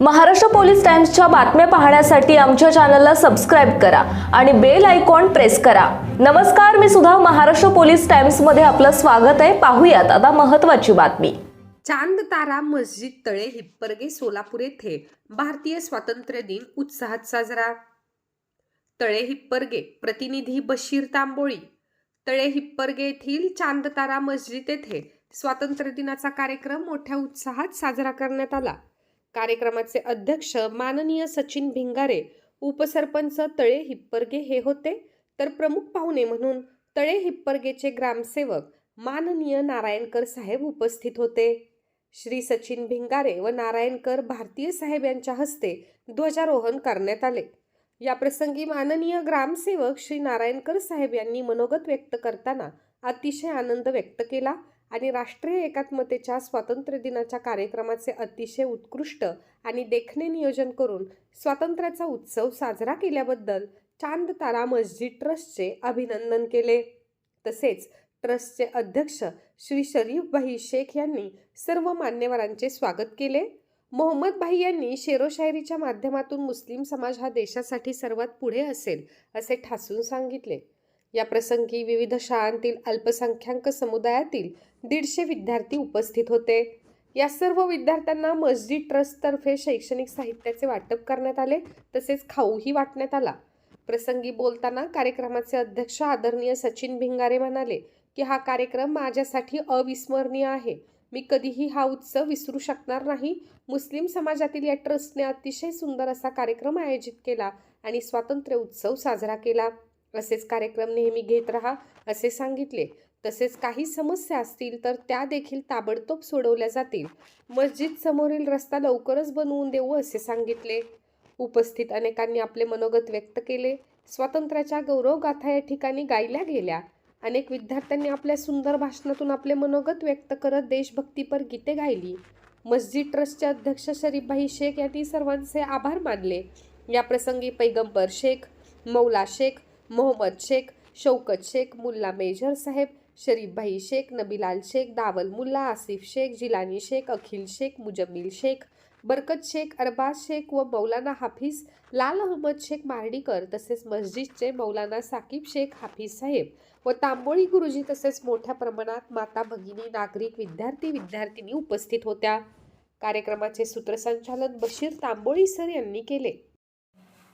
Maharashtra police टाइम्सच्या बातम्या पाहण्यासाठी आमच्या चॅनलला सबस्क्राईब करा आणि बेल आयकॉन प्रेस करा. नमस्कार मी सुद्धा महाराष्ट्र पोलीस टाइम्समध्ये आपलं स्वागत आहे. पाहूयात आता महत्वाची बातमी. चांद तारा मस्जिद तळे हिप्परगे सोलापूर येथे भारतीय स्वातंत्र्य दिन उत्साहात साजरा. तळे हिप्परगे प्रतिनिधी बशीर तांबोळी. तळे हिप्परगे येथील चांद तारा मस्जिद येथे स्वातंत्र्य दिनाचा कार्यक्रम मोठ्या उत्साहात साजरा करण्यात आला. कार्यक्रमाचे अध्यक्ष माननीय सचिन भिंगारे उपसरपंच तळे हिप्परगे हे होते. तर प्रमुख पाहुणे म्हणून तळे हिप्परगेचे ग्रामसेवक माननीय नारायणकर साहेब उपस्थित होते. श्री सचिन भिंगारे व नारायणकर भारतीय साहेब यांच्या हस्ते ध्वजारोहण करण्यात आले. या प्रसंगी माननीय ग्रामसेवक श्री नारायणकर साहेब यांनी मनोगत व्यक्त करताना अतिशय आनंद व्यक्त केला. आणि राष्ट्रीय एकात्मतेच्या स्वातंत्र्य दिनाच्या कार्यक्रमाचे अतिशय उत्कृष्ट आणि देखणे नियोजन करून स्वातंत्र्याचा उत्सव साजरा केल्याबद्दल चांद तारा मस्जिद ट्रस्टचे अभिनंदन केले. तसेच ट्रस्टचे अध्यक्ष श्री शरीफ भाई शेख यांनी सर्व मान्यवरांचे स्वागत केले. मोहम्मद भाई यांनी शेरोशायरीच्या माध्यमातून मुस्लिम समाज हा देशासाठी सर्वात पुढे असेल असे ठासून सांगितले. या प्रसंगी विविध शाळांतील अल्पसंख्याक समुदायातील दीडशे विद्यार्थी उपस्थित होते. या सर्व विद्यार्थ्यांना मस्जिद ट्रस्टतर्फे शैक्षणिक साहित्याचे वाटप करण्यात आले तसेच खाऊही वाटण्यात आला. प्रसंगी बोलताना कार्यक्रमाचे अध्यक्ष आदरणीय सचिन भिंगारे म्हणाले की हा कार्यक्रम माझ्यासाठी अविस्मरणीय आहे. मी कधीही हा उत्सव विसरू शकणार नाही. मुस्लिम समाजातील या ट्रस्टने अतिशय सुंदर असा कार्यक्रम आयोजित केला आणि स्वातंत्र्य उत्सव साजरा केला. असेच कार्यक्रम नेहमी घेत राहा असे सांगितले. तसेच काही समस्या असतील तर त्या देखील ताबडतोब सोडवल्या जातील. मस्जिद समोरील रस्ता लवकरच बनवून देऊ असे सांगितले. उपस्थित अनेकांनी आपले मनोगत व्यक्त केले. स्वातंत्र्याच्या गौरवगाथा या ठिकाणी गायल्या गेल्या. अनेक विद्यार्थ्यांनी आपल्या सुंदर भाषणातून आपले मनोगत व्यक्त करत देशभक्तीपर गीते गायली. मस्जिद ट्रस्टचे अध्यक्ष शरीफभाई शेख यांनी सर्वांचे आभार मानले. या प्रसंगी पैगंबर शेख मौला शेख मोहम्मद शेख शौकत शेख मुल्ला मेजर साहेब शरीफभाई शेख नबीलाल शेख दावल मुल्ला आसिफ शेख जिलानी शेख अखिल शेख मुजम्मिल शेख बरकत शेख अरबाज शेख व मौलाना हाफिज लाल अहमद शेख मार्डीकर तसेच मस्जिदचे मौलाना साकीब शेख हाफिज साहेब व तांबोळी गुरुजी तसेच मोठ्या प्रमाणात माता भगिनी नागरिक विद्यार्थी विद्यार्थिनी उपस्थित होत्या. कार्यक्रमाचे सूत्रसंचालन बशीर तांबोळी सर यांनी केले.